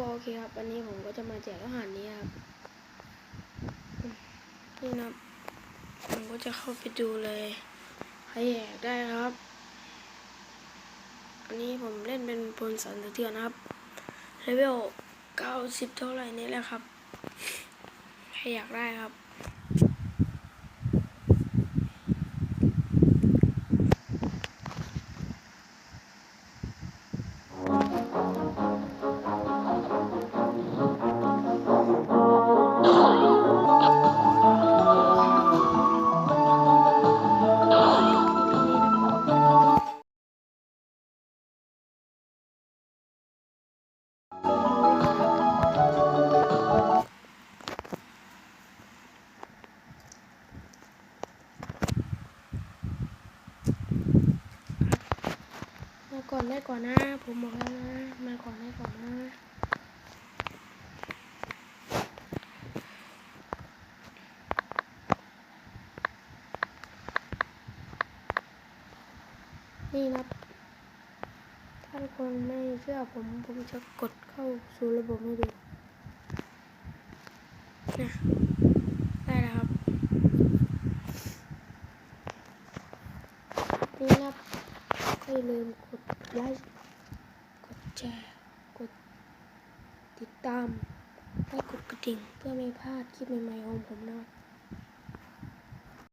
ก็โอเคครับ วันนี้ผมก็จะมาแจกอาหารนี้ครับ นี่นะผมก็จะเข้าไปดูเลยใครอยากได้ครับ อันนี้ผมเล่นเป็นพลสันสะเทือนะครับ เลเวลเก้าสิบเท่าไหร่นี่แหละครับ ใครอยากได้ครับ ก่อนได้ก่อนนะ ผมบอกแล้วนะ มาก่อนได้ก่อนนะ นี่นะถ้าทุกคนไม่เชื่อผม ผมจะกดเข้าสู่ระบบให้ดู นะได้แล้วครับ นี่นะ อย่าลืมกดไลค์ กดแชร์ กดติดตาม และกดกระดิ่งเพื่อไม่พลาดคลิปใหม่ๆของผมนะครับ